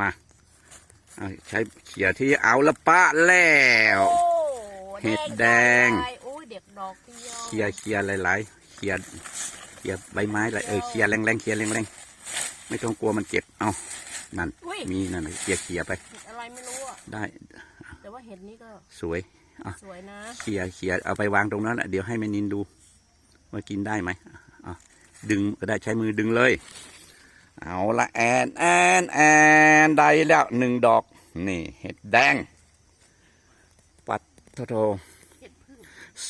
มาเอาใช้เขี่ยที่เอาละปะแล้วโอ้เห็ดแดงใหญ่โอ้ยเด็กดอกเดียวเขี่ยเขี่ยหลายๆเขี่ยเขี่ยใบไม้อะไรเออเขี่ยแรงๆเขี่ยแรงๆไม่ต้องกลัวมันเจ็บเอานั่นอุ้ยมีนั่นน่ะเขี่ยเขี่ยไปเห็ดอะไรไม่รู้อะได้แต่ว่าเห็ดนี้ก็สวยสวยนะเขี่ยเขี่ยเอาไปวางตรงนั้นน่ะเดี๋ยวให้แม่นินดูว่ากินได้ไหมอะดึงก็ได้ใช้มือดึงเลย เอาละแอนแอนแอนได้แล้วหนึ่งดอก นี่เห็ดแดง ปัดโทโท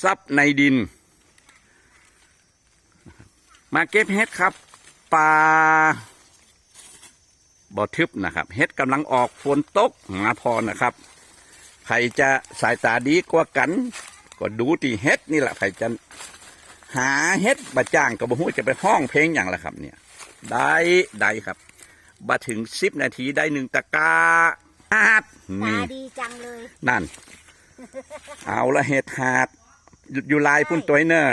ซับในดิน มาเก็บเห็ดครับปลาบ่อทึบนะครับ เห็ดกำลังออกฝนตกมาพอนะครับใครจะสายตาดีกว่ากัน ก็ดูที่เฮ็ดนี่แหละใครจะหาเฮ็ดบาจ้างก็บ่ฮู้จะไปห้องเพลงอย่างละครับเนี่ย ได้ได้ครับมาถึงสิบนาทีได้หนึ่งตะกร้าฮาดตานี่ดีจังเลย นั่น เอาละเห็ดหาดอยู่อยู่ลายพุ่นตัวเนอะ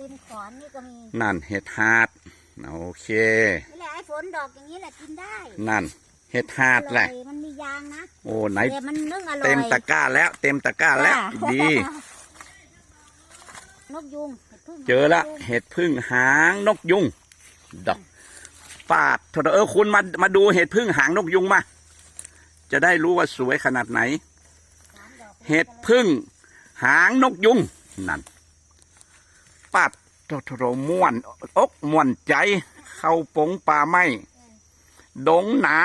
ริมขอนนี่ก็มี นั่นเห็ดหาด โอเคนี่แหละไอ้ฝนดอกอย่างนี้แหละกินได้ นั่น เห็ดหาดแหละอร่อยมันมียางนะ โอ้ไหนแต่มันนึ่งอร่อยเต็มตะกร้าแล้ว เต็มตะกร้าแล้วจ้ะดี นกยุงห็ดพึ่งเจอละนกยุงเห็ดพึ่งหางนกยุง ดอก ปาดโทษเออคุณมามาดูเห็ดพึ่งหางนกยุงมา จะได้รู้ว่าสวยขนาดไหนสามดอกเห็ดพึ่งหางนกยุงนั่นปัดโทโทโรม่วนอกม่วนใจ เข้าปงป่าไม้ดงหนา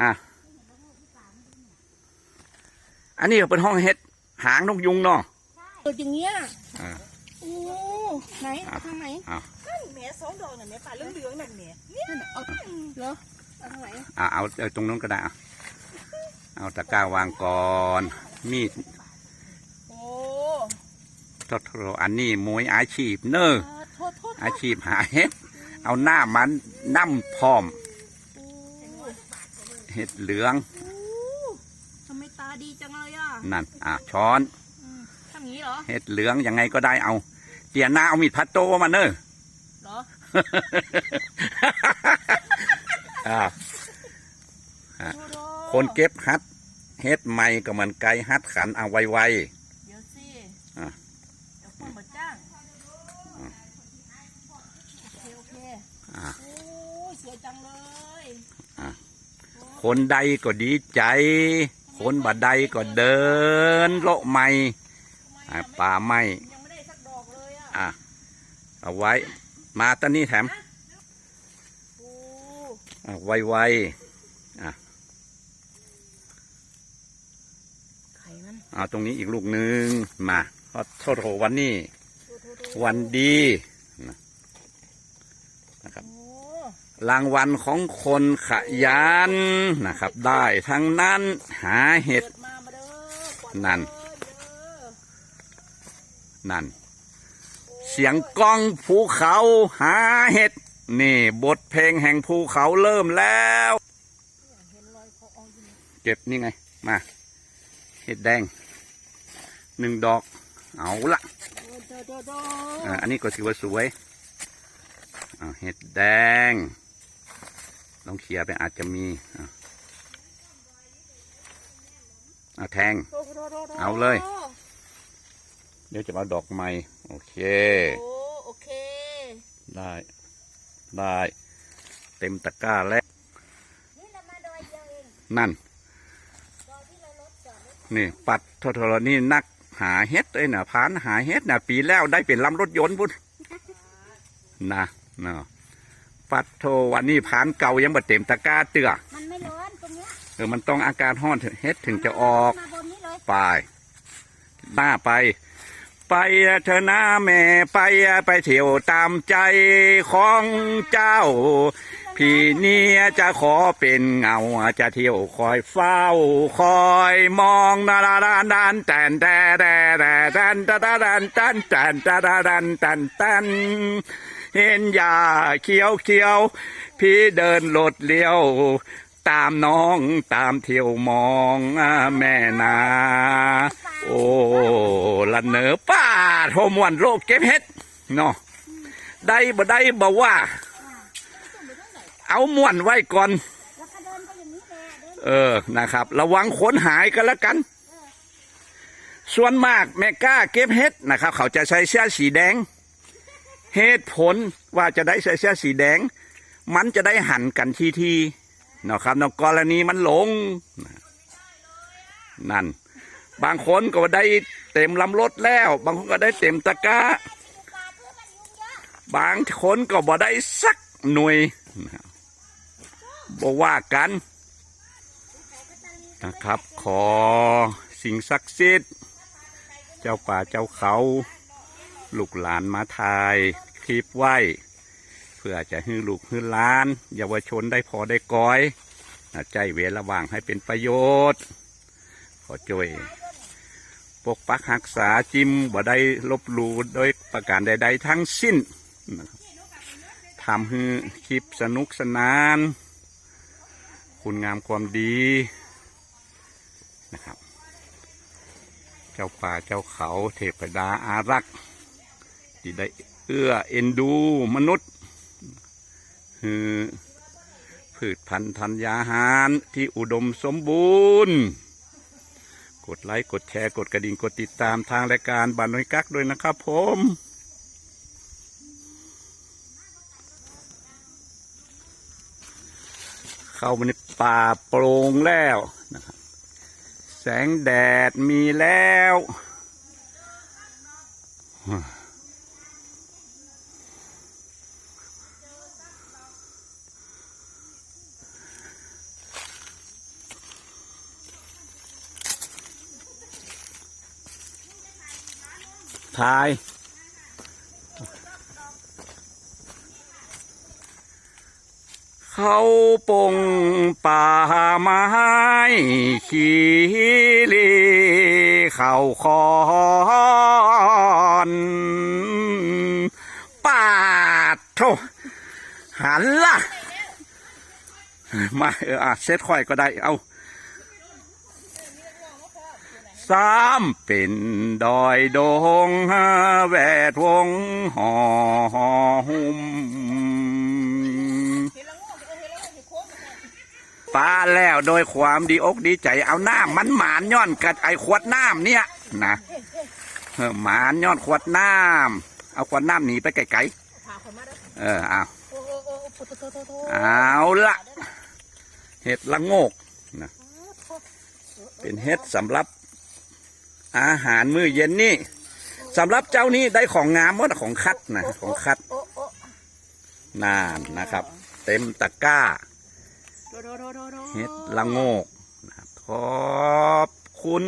อะอันนี้ก็เป็นห้องเห็ดหางนกยุงเนาะเปิดอย่างเงี้ยอ่าโอ้ ไหนเอาทางไหนอะนั่นแหม่สองดอกน่ะแหม่ป่าเหลืองๆนั่นแหม่เนี่ยนั่นน่ะเอาเหรอเอาทางไหนอะเอาเอาตรงนู้นก็ได้อะเอาตะกร้าวางก่อนมีดโอ้โทโทโรอันนี้มวยอาชีพเนอะอ่าโทษโทษโทอาษชีพหาเห็ดเอาหน้ามันน้ำพร้อมโอ้เห็ดเหลืองโอ้ทำไมตาดีจังเลยอะนั่นอะช้อนอืมทำอย่างนี้เหรอ เห็ดเหลืองยังไงก็ได้เอา เตียหน้าเอามีดพัดโตมาเนอะเหรออะโทษโทษคนเก็บฮัดเฮ็ดใหม่ก็เหมือนไก่ฮัดขันเอาไวเดี๋ยวสิอะเดี๋ยวคนมาจ้างโอเคโอเคๆอะ โอ้ยสวยจังเลยคนใดก็ดีใจ คนบ่ใดก็เดินโละไม่ทำไมอะอะป่าไม้ยังไม่ได้สักดอกเลยอะ อะ เอาไว้ มาตอนนี้แถมโอ้อะไวไข่มันๆเอาตรงนี้อีกลูกหนึ่งมาเพราะโทษโหวันนี้โทษโทษโทษวันดีนะนะครับโอ้รางวัลของคนขยันนะครับ ได้ทั้งนั้นหาเห็ดเกิดมามาเด้อก่อนั่นเด้อเด้อนั่นเสียงกล้องภูเขาหาเห็ด นี่บทเพลงแห่งภูเขาเริ่มแล้วเห็นรอยเขาเอาอยู่เก็บนี่ไง มา เห็ดแดงหนึ่งดอก เอาละอันนี้ก็ถือว่าสวยอ่าเห็ดแดง ลองเขี่ยไปอาจจะมีอ่าอ่าแทง เอาเลย เดี๋ยวจะเอาดอกไม้โอเค โอ้โอเค ได้ ได้ เต็มตะกร้าแล้ว นี่เรามาดอยเดียวเองนั่น ดอยที่เราลดจอดรถนี่ ปัดโทรนี่นักหาเฮ็ดเอ้ยน่ะพานหาเฮ็ดน่ะ ปีแล้วได้เป็นลำรถยนต์พุ่นนะเนาะปัดโทวันนี้พานเก่ายังบ่เต็มตะกร้าเตือมันไม่ร้อนตรงเนี้ยเออมันต้องอากาศห้อนเฮ็ดถึงจะออก มาบนนี้เลย ไป หน้าไป ไปเถอะนะแม่ไปไปเที่ยวตามใจของเจ้า พี่เนี่ยจะขอเป็นเงาจะเที่ยวคอยเฝ้า คอยมองนาดานดันแตนแต่แต่แต่ดันตะตะดันตันแตนตะตะดันตันตันเห็นยาเขียวเขียว พี่เดินหลดเลี้ยวตามน้องตามเที่ยวมองแม่นา โอ้ละเหนอป้าโทมวนโลกเก็บเฮ็ดเนาะได้บ่ได้บ่ว่า เอาม่วนไว้ก่อน เออนะครับ ระวังขนหายกันแล้วกัน ส่วนมากแม่กล้าเก็บเห็ดนะครับ เขาจะใช้เสื้อสีแดงเหตุผลว่าจะได้ใส่เสื้อสีแดง มันจะได้หันกันทีทีนะครับนกรณีมันหลง นั่น บางคนก็ได้เต็มลำรถแล้ว บางคนก็ได้เต็มตะกร้า บางคนก็บ่ได้สักหน่วยบบอกว่ากันนะครับ ขอสิ่งศักดิ์สิทธิ์เจ้าป่าเจ้าเขาลูกหลานมาทายคลิปไว้ เพื่อจะให้ลูกให้หลาน เยาวชนได้พอได้ก้อย ใจเวลระว่างให้เป็นประโยชน์ ขอช่วย ปกปักรักษาจิมบ่ได้ลบลู่โดยประการใดๆทั้งสิ้นทำให้คลิปสนุกสนาน คุณงามความดีนะครับ เจ้าป่าเจ้าเขาเทพดาอารักษ์ที่ได้เอื้อเอ็นดูมนุษย์คือพืชพันธุ์ธัญญาหารที่อุดมสมบูรณ์ กดไลค์ กดแชร์ กดกระดิ่ง กดติดตามทางรายการบานน้อยกักด้วยนะครับผมเข้ามาในป่าโปร่งแล้วนะครับแสงแดดมีแล้ว ทาย เขาปงป่าไม้ขีรีเขาคอนปาดโทหันละมาเอออ่เซตค่อยก็ได้เอา สามเป็นดอยดงแวดวงห่อหุ้มปลาแล้วโดยความดีอกดีใจเอาน้ำมันหมานย้อนกัดไอขวดน้ำเนี่ยนะหมานย้อนขวดน้ำเอาขวดน้ำหนีไปไกลๆเออเอาเอาละเห็ดละโงกนะเป็นเห็ดสำหรับ อาหารมื้อเย็นนี่สำหรับเจ้านี้ได้ของงามหมดของคัดนะของคัดโอ้โอ้นานนะครับ เต็มตะกร้าโดโดโดโดโดเห็ดละโงกนะครับขอบคุณ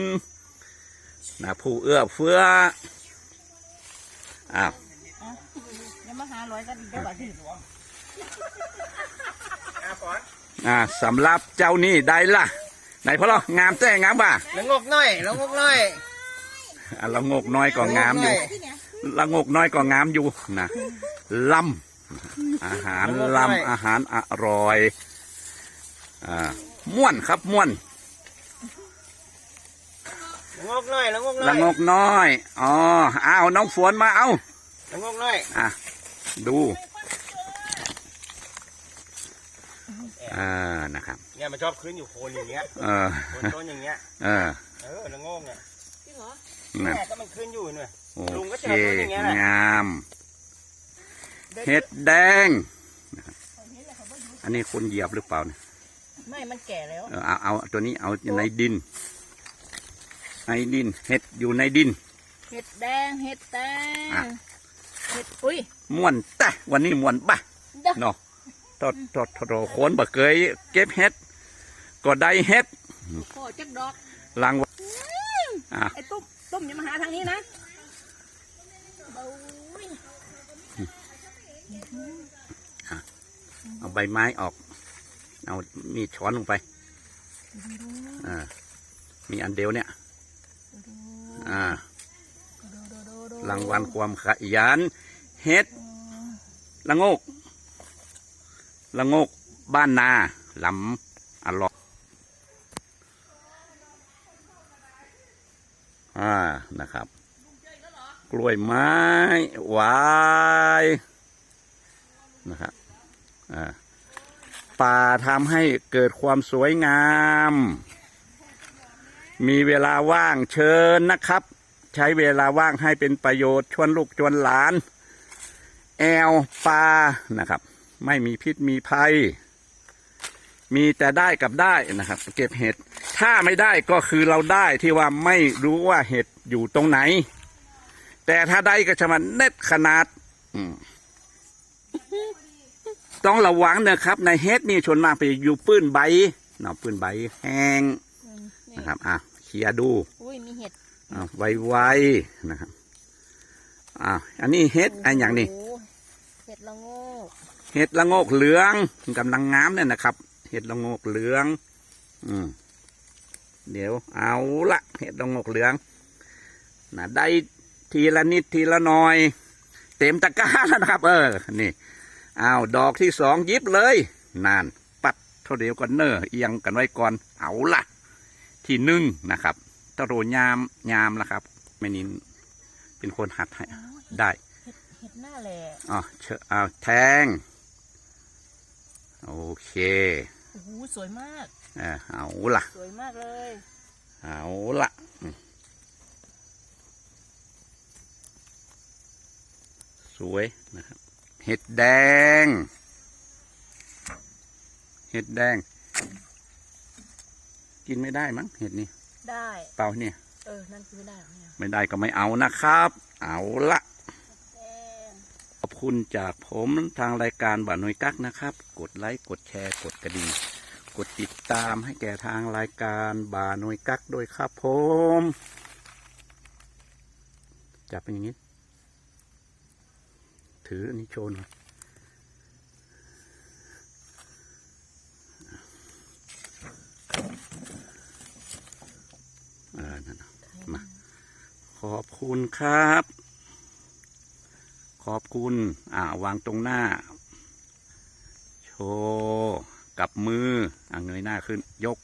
นะผู้เอื้อเฟื้ออ้าวอย่ามาหาร้อยกันอีกเด้อบัดนี้อ่าสำหรับเจ้านี่ได้ละไหนพ่อเรางามแต่งามป่ะละงกน้อยละงกน้อย อะละโงกน้อยก็งามอยู่ที่เนี่ยละโงกน้อยก็งามอยู่นะลำอาหารลำอาหารอร่อยอ่าม่วนครับม่วนละงกน้อยละงกน้ละอยโงกน้อยอ๋อเอาน้องฝนมาเอาละงกน้อยอะดูอ่านะครับเนี่ยมันชอบขึ้นอยู่โคนอย่างเงี้ยเออโคนต้นอย่างเงี้ยเออเออละงกเนี่ยจริงเหรอ นั่นเนี่ยก็มันขึ้นอยู่เนี่ยโอลุงก็เคเจอต้นอย่างเงี้ยแหละงามเห็ดแดงนะครับอันนี้คนเหยียบหรือเปล่าเนี่ยไม่ มันแก่แล้วเออเอาเอาตัวนี้เอาในดิน ในดิน เห็ดอยู่ในดิน เห็ดแดง เห็ดแดอะงเห็ดอุ้ยม่วนแต่วันนี้ม่วนปะเด้อเนาะทอดทอดทอดโคนบะเกยเก็บเห็ด ก็ได้เห็ดโอ้จักดอกรางวัล อะไอ้ตุ้มตุ้มอย่ามาหาทางนี้นะโอ้ยเอาใบไม้ออก เอามีดช้อนลงไปอ่ามีอันเดียวเนี่ย อ่ารางวัลความขยันเฮ็ดละโงกละโงกบ้านนาลำอร่อย อ่านะครับ กล้วยไม้หวายนะครับอ่าป่าทำให้เกิดความสวยงาม มีเวลาว่างเชิญนะครับ ใช้เวลาว่างให้เป็นประโยชน์ชวนลูกชวนหลาน แอลปลานะครับ ไม่มีพิษมีภัย มีแต่ได้กับได้นะครับ เก็บเห็ด ถ้าไม่ได้ก็คือเราได้ที่ว่าไม่รู้ว่าเห็ดอยู่ตรงไหน แต่ถ้าได้ก็จะมันเน็ตขนาดอืมต้องระวังนะครับ ในเฮ็ดนี่ชนมากไปอยู่ปื้นใบเนาะปื้นใบแห้งอืมนี่นะครับ อะเคลียร์ดูอุ้ยมีเห็ดอะไวๆนะครับอะอันนี้เฮ็ดอันอย่างนี้โโหเห็ดละโงกเห็ดละโงกเหลืองกำลังงามเนี่ยนะครับ เห็ดละโงกเหลือง อืม เดี๋ยวเอาละเห็ดละโงกเหลืองนะได้ทีละนิดทีละหน่อย เต็มตะกร้าแล้วนะครับ เออ นี่เอาดอกที่สองหยิบเลยนาน ปัดเท่าเดียวกันเนอเอียงกันไว้ก่อนเอาละที่หนึ่งนะครับตะโรยามยามละครับแม่นินเป็นคนหัดให้โอ้ยได้เห็ดเห็ดหน้าแหล่อ๋อเชอเอาแทง โอเค โอ้โหสวยมากเออเอาละสวยมากเลยเอาละอืมสวยนะครับ เห็ดแดง เห็ดแดง กินไม่ได้มั้งเห็ดนี่ได้ เปล่าเนี่ย เออ นั่นคือไม่ได้หรอเนี่ย ไม่ได้ก็ไม่เอานะครับ เอาละแดงข อบคุณจากผมทางรายการบ่าน่วยกักนะครับ กดไลค์กดแชร์กดกระดิ่งกดติดตามให้แก่ทางรายการบ่าน่วยกักด้วยครับผมจับเป็นอย่างนี้ ถืออันนี้โชว์หน่อยเออนั่นมาขอบคุณครับ อบคุณอ่าวางตรงหน้า โชว์กับมืออ่าเงยหน้าขึ้นยก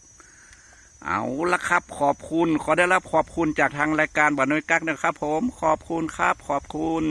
เอาละครับ ขอบคุณ ขอได้รับขอบคุณจากทางรายการบ่อนน้อยกักนะครับ ผมขอบคุณครับ ขอบคุณ